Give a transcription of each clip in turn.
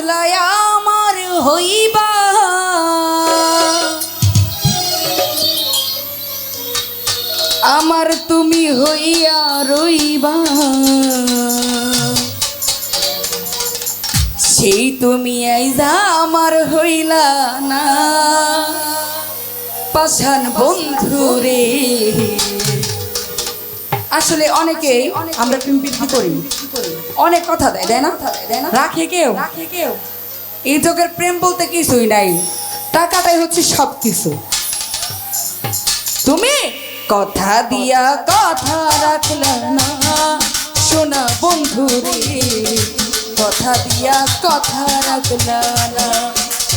দিসলাই আমার হইবা। আমার তুমি হইয়া রইবা। সেই তুমি আইজা আমার হইলা না। পাশান বন্ধু রে আসলে অনেকেই আমরা প্রেম প্রীতি করি। অনেক কথা দেয় দেয় না? রাখে কেউ? এই যুগের প্রেম বলতে কিছুই নাই। টাকাটাই হচ্ছে সব কিছু তুমি কথা দিয়া কথা রাখলা না। শোনা বন্ধু রে কথা দিয়া কথা রাখলা না।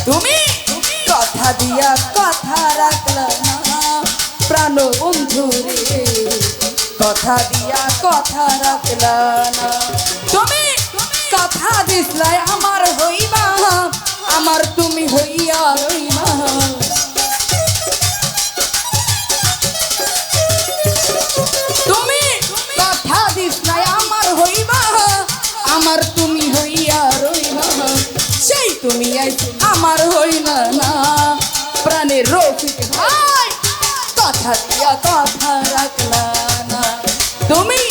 তুমি কথা দিয়া কথা রাখলা না। প্রাণ বন্ধু রে কথা দিয়া কথা রাখলা না। তুমি কথা দিসলাই আমার হইবা আমার তুমি হইয়া রইবা তুমি কথা দিস নাই আমার হইবা আমার তুমি হইয়া রইবা সেই তুমি আমার হইলা না। প্রাণের রফিক ভাই কথা দিয়া কথা রাখলা তুমি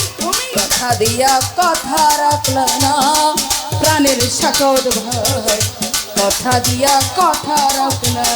কথা দিয়া কথা রাখলা না। প্রাণের সকল ভাই কথা দিয়া কথা রাখলা।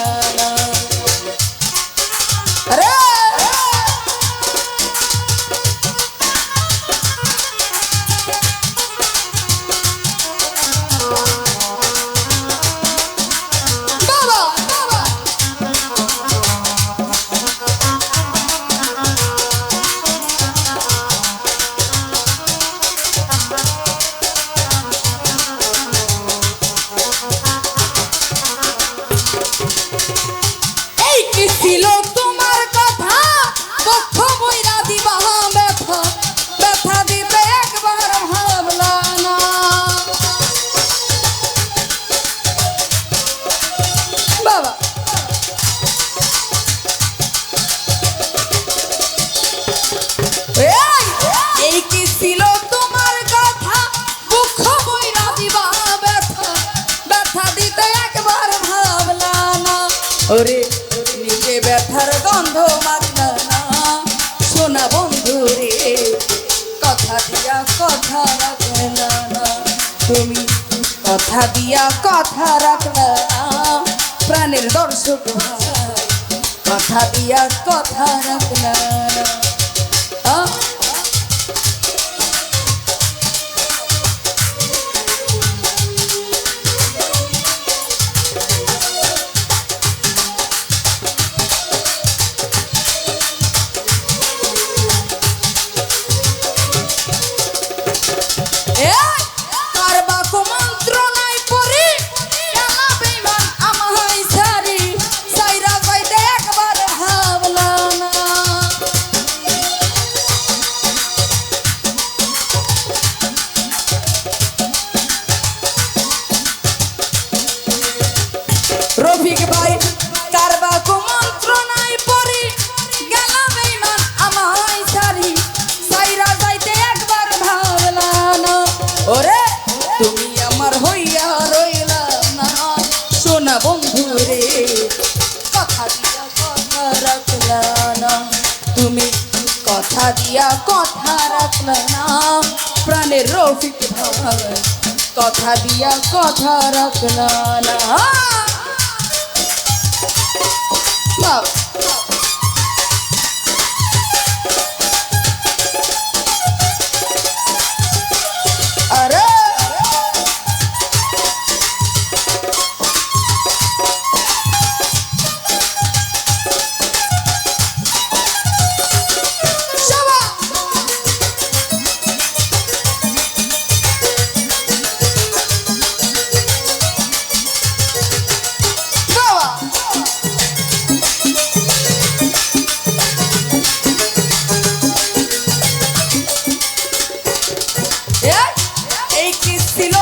ওরে, নিজে ব্যথার গন্ধ মাখলা না। সোনা বন্ধু রে, কথা দিয়া কথা রাখলা তুমি কথা দিয়া কথা রাখলা না। প্রাণের দর্শক কথা দিয়া কথা রাখলা তুমি কথা দিয়া কথা রাখল না প্রাণের রফিক কথা দিয়া কথা রাখল না বাবা কিস ছিল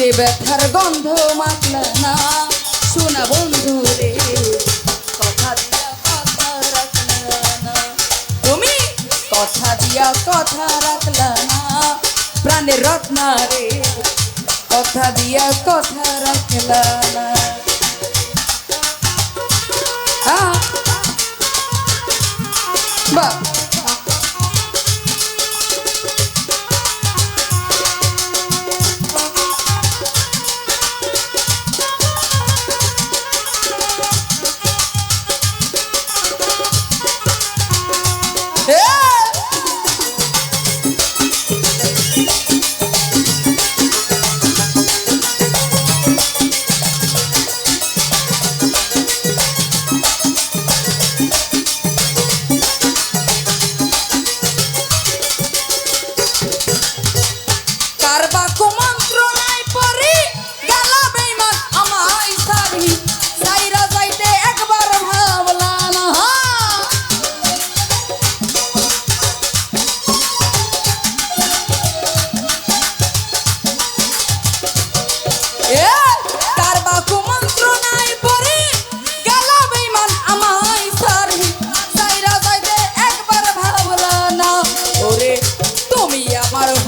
যে ব্যথার গন্ধ মাখলা না। শোনা বন্ধু রে, কথা দিয়া কথা রাখলা না। তুমি কথা দিয়া কথা রাখলা না। প্রাণের রত্না রে, কথা দিয়া কথা রাখলা না। বাহ।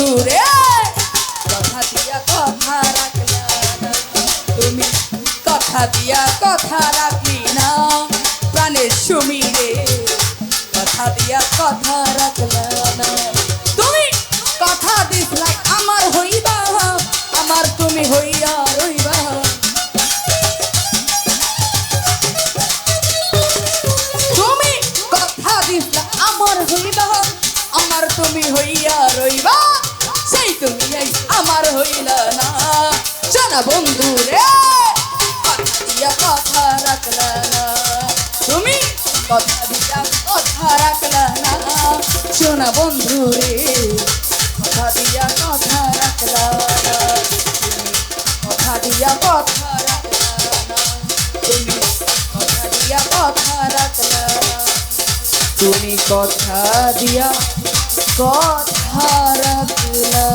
শোনা বন্ধু রে কথা দিয়া কথা রাখলা না। তুমি কথা দিয়া কথা রাখলি না। প্রাণের সুমিরে কথা দিয়া কথা রাখলা এই আমার হইলা না। জানা বন্ধু রে, কথা কথা রাখলা না। তুমি কথা দিয়া কথা রাখলা না। শোনা বন্ধু রে, কথা দিয়া কথা রাখলা কথা দিয়া কথা রাখলা না। তুমি কথা দিয়া কথা রাখলা তুমি কথা দিয়া কথা রাখলা